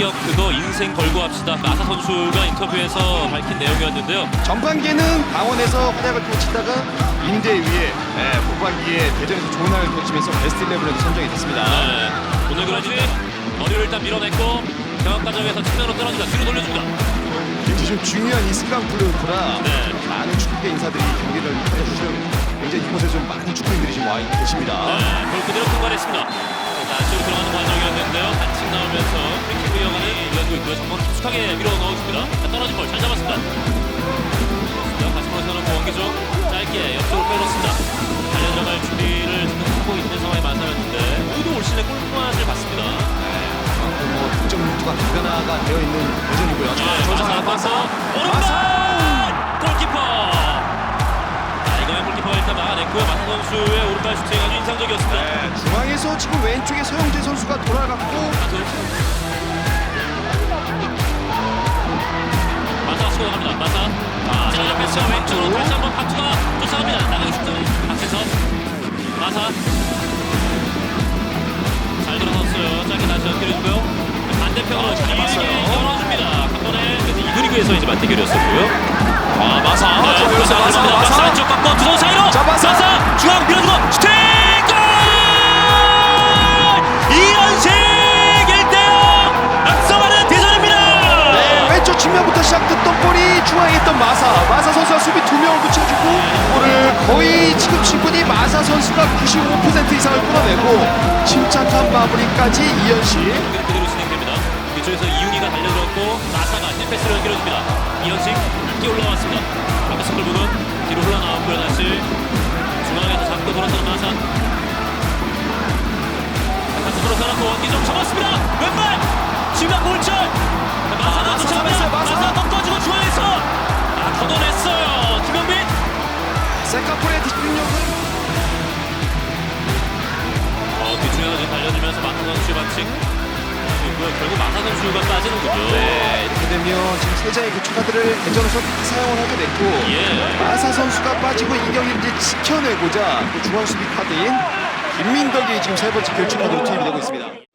합격 그거 인생 걸고 합시다. 마사 선수가 인터뷰에서 밝힌 내용이었는데요. 전반기에는 강원에서 활약을 펼치다가 인대 위에 네, 후반기에 대전에서 좋은 활약을 펼치면서 베스트 11에도 선정이 됐습니다. 네. 오늘 그런지 머리를 일단 밀어냈고 경합 과정에서 측면으로 떨어지다 뒤로 돌려줍니다. 굉장히 좀 중요한 이 승강 플레이오프라 네. 많은 축구계 인사들이 경기를 해주시는 굉장히 이곳에 좀 많은 축구인들이 지금 와 계십니다. 네, 볼 그대로 통과 있고요. 전번 깊숙하게 밀어 넣어줍니다. 자, 떨어진 볼 잘 잡았습니다. 자, 다시 한번 세워놓고 원기종 짧게 옆쪽으로 빼놓습니다. 달려 들어갈 준비를 지금 하고 있는 상황이 만나였는데 모두 올 시즌에 골맛을 봤습니다. 뭐 득점 루트가 다변화가 되어 있는 대전이고요. 자, 네, 사람 앞서 마사. 오른발 골키퍼. 자, 이거는 골키퍼가 일단 막아냈고요. 마사 선수의 오른발 슈팅이 아주 인상적이었습니다. 네, 중앙에서 지금 왼쪽에 서영재 선수 아, 자, 왼쪽으로 다시 한번 박투가 쫓아갑니다. 나가기 직전 박세서. 마사. 잘 들어섰어요. 짧게 다시 연결해주고요. 반대편으로 잘 봤어요. 열어줍니다. 한 번에 이그리그에서 이제 맞대결이었었고요. 아, 마사. 아, 자, 여기서 마사, 마사. 마사 안쪽 갖고 두손 사이로. 자, 마사. 중앙 밀어주고 슈팅! 마사 선수가 95% 이상을 끌어내고 침착한 마무리까지 이현식. 그대로 진행됩니다. 뒤쪽에서 이윤희가 달려들었고 마사가 힐패스를 연결해줍니다. 이현식 함께 올라왔습니다. 앞에서 끌고는 뒤로 흘러나왔고요. 다시 중앙에서 잡고 돌아서는 마사. 다시 들어서놓고 원기좀 잡았습니다. 왼발 중앙 골절. 쫓아갑니다. 잡았어요, 마사. 마사 꺾어지고 중앙에서 아 걷어냈어요. 김영빈. 세카포의 디스플링력은 달려들면서 마사 선수의 반칙. 있고요. 결국 마사 선수가 빠지는군요. 네, 이렇게 되면 지금 세 장의 교체 카드를 대전에서 다 사용을 하게 됐고 예. 마사 선수가 빠지고 이 경기를 이제 지켜내고자 또 중앙 수비 카드인 김민덕이 지금 세 번째 교체 카드로 투입이 되고 있습니다.